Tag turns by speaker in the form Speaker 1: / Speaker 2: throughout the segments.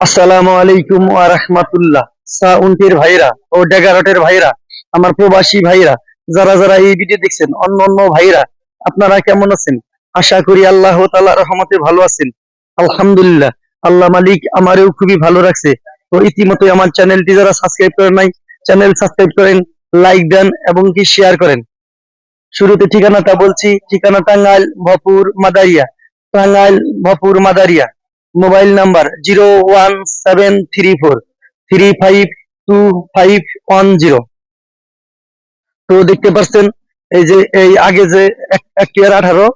Speaker 1: আসসালামু আলাইকুম ওয়া রাহমাতুল্লাহ। সাউন্টের ভাইরা ও ডেগারটের ভাইরা, আমার প্রবাসী ভাইরা, যারা যারা এই ভিডিও দেখছেন, অন্য অন্য ভাইরা, আপনারা কেমন আছেন? আশা করি আল্লাহ তাআলার রহমতে ভালো আছেন। আলহামদুলিল্লাহ, আল্লাহ মালিক আমারেও খুবই ভালো রাখছে। তো ইতিমধ্যে আমার চ্যানেলটি যারা সাবস্ক্রাইব করেন নাই, চ্যানেল সাবস্ক্রাইব করেন লাইক দেন এবং কি শেয়ার করেন। শুরুতে ঠিকানাটা বলছি, ঠিকানা Tangail, Bhapur, Madaria. Tangail, Bhapur, Madaria. Mobile number zero one seven three four three five two five one zero. তো দেখতে পাচ্ছেন, এই যে, এই আগে যে এক- পেয়ার আঠারো,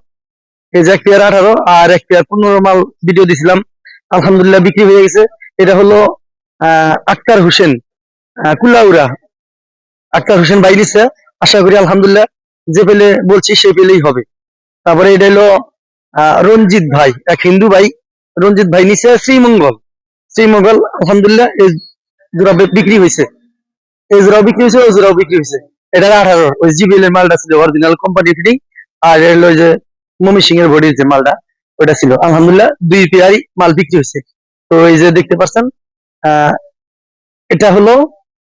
Speaker 1: এই যে এক পেয়ার আঠারো আর এক পেয়ার পনেরো মাল ভিডিও দিছিলাম, আলহামদুলিল্লাহ বিক্রি হয়ে গেছে। এটা হলো আক্তার হোসেন কুলাউরা আক্তার হোসেন বাই দিচ্ছে আশা করি আলহামদুলিল্লাহ যে পেলে বলছি সে পেলেই হবে। তারপরে এটা হলো রঞ্জিত ভাই, এক হিন্দু ভাই। রঞ্জিত ভাই নিচে শ্রীমঙ্গল। শ্রীমঙ্গল, আলহামদুলিল্লাহ, এই জোড়া বিক্রি হয়েছে এই জোড়াও বিক্রি হয়েছে ওই জোড়াও বিক্রি হয়েছে এটা আঠারো। ওই জিবিএল এর মালটা ছিল অরিজিনাল কোম্পানি ফিটিং আর এর ওই যে মমি সিং এর বডির যে মালটা ওটা ছিল। আলহামদুলিল্লাহ, দুই পেয়ারই মাল বিক্রি হয়েছে তো এই যে দেখতে পাচ্ছেন এটা হলো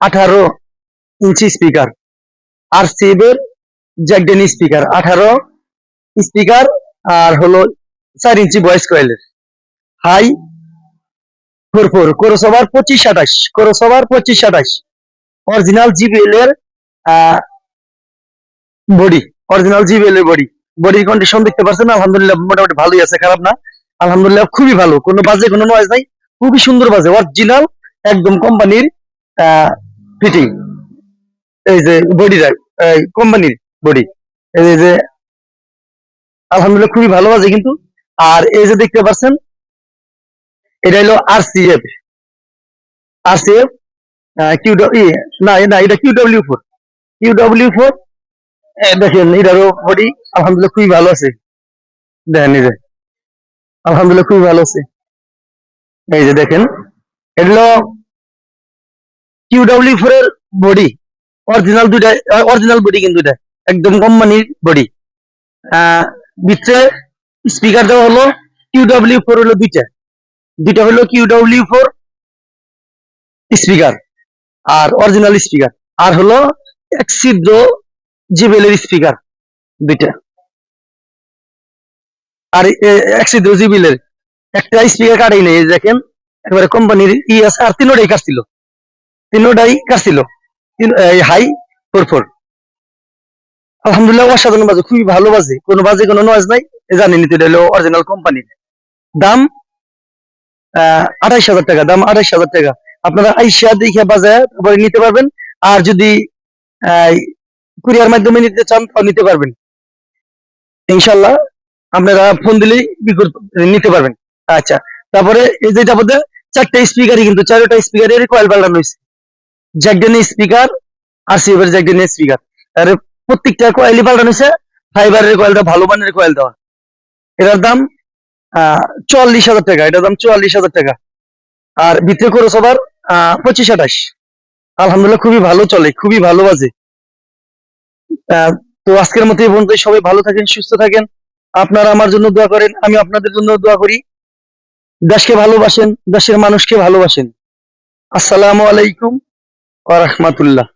Speaker 1: আঠারো ইঞ্চি স্পিকার আর সিবের জ্যাকডেনি স্পিকার আঠারো স্পিকার আর হলো চার ইঞ্চি ভয়েস কয়েলের হাই, ফোর ফোর কোরসভার পঁচিশ আঠাশ কোরসভার পঁচিশ আঠাশ অরিজিনাল জিবিএল এর বডি অরিজিনাল জিবিএল এর বডি বডির কন্ডিশন দেখতে পাচ্ছেন আলহামদুলিল্লাহ মোটামুটি ভালোই আছে, খারাপ না। আলহামদুলিল্লাহ খুবই ভালো, কোনো বাজে, কোনো নয়েজ নাই, খুবই সুন্দর বাজে অরিজিনাল একদম কোম্পানির ফিটিং এই যে বডিটা কোম্পানির বডি এই যে আলহামদুলিল্লাহ খুবই ভালো বাজে কিন্তু। আর এই যে দেখতে পাচ্ছেন এটা হলো আরসিএফ আরসিএফ কিউ না না, এটা Q W four Q W four দেখেন, এটারও বডি আলহামদুলিল্লাহ খুবই ভালো আছে। দেখেন এই যে, আলহামদুলিল্লাহ খুবই ভালো আছে। এই যে দেখেন, এটা হলো কিউ ডাব্লিউ ফোর এর বডি অরিজিনাল দুইটা অরিজিনাল বডি কিন্তু এটা, একদম কোম্পানির বডি ভিতরে স্পিকার দেওয়া হলো কিউ ডাব্লিউ ফোর হলো দুইটা। দুইটা হলো কিউ ডাব্লিউ ফোর স্পিকার আর অরিজিনাল স্পিকার। আর হলো এক ছিদ্র জিবেলের স্পিকার দুইটা। আর এ- এক ছিদ্র জিবেলের একটা স্পিকার কাটাই নেই দেখেন, একেবারে কোম্পানির ই আছে, আর তিনোটাই কাটছিল তিনোটাই কাটছিল হাই ফোর ফোর। আলহামদুলিল্লাহ, অসাধারণ বাজে, খুবই ভালো বাজে, কোনো বাজে কোনো নয়েজ নাই জানেনি তো, এটা হলো অরিজিনাল কোম্পানির। দাম আঠাইশ হাজার টাকা, দাম আঠাইশ হাজার টাকা। আপনারা আইসা দেখে বাজার তারপরে নিতে পারবেন। আর যদি কুরিয়ার মাধ্যমে নিতে চান, তাও নিতে পারবেন। ইনশাল্লাহ আপনারা ফোন দিলেই নিতে পারবেন। আচ্ছা তারপরে এই যেটা বলতে চারটা স্পিকারই কিন্তু, চারটা স্পিকারের কয়েল পাল্টানো হয়েছে জ্যাকডেনি স্পিকার আর সিএফের জ্যাকডেনি স্পিকার আর প্রত্যেকটা কয়েলই পাল্টানো হয়েছে ফাইবারের কয়েলটা ভালো মানের কয়েল দেওয়া এটার দাম চুয়াল্লিশ হাজার টাকা। এটার দাম চুয়াল্লিশ হাজার টাকা। আর ভিতরে করে সবার পঁচিশ আঠাশ। আলহামদুলিল্লাহ খুবই ভালো চলে, খুবই ভালো বাজে। তো আজকের মতো এই পর্যন্ত সবাই ভালো থাকেন, সুস্থ থাকেন। আপনারা আমার জন্য দোয়া করেন, আমি আপনাদের জন্য দোয়া করি। দেশকে ভালোবাসেন, দেশের মানুষকে ভালোবাসেন। আসসালামু আলাইকুম ওয়া রাহমাতুল্লাহ।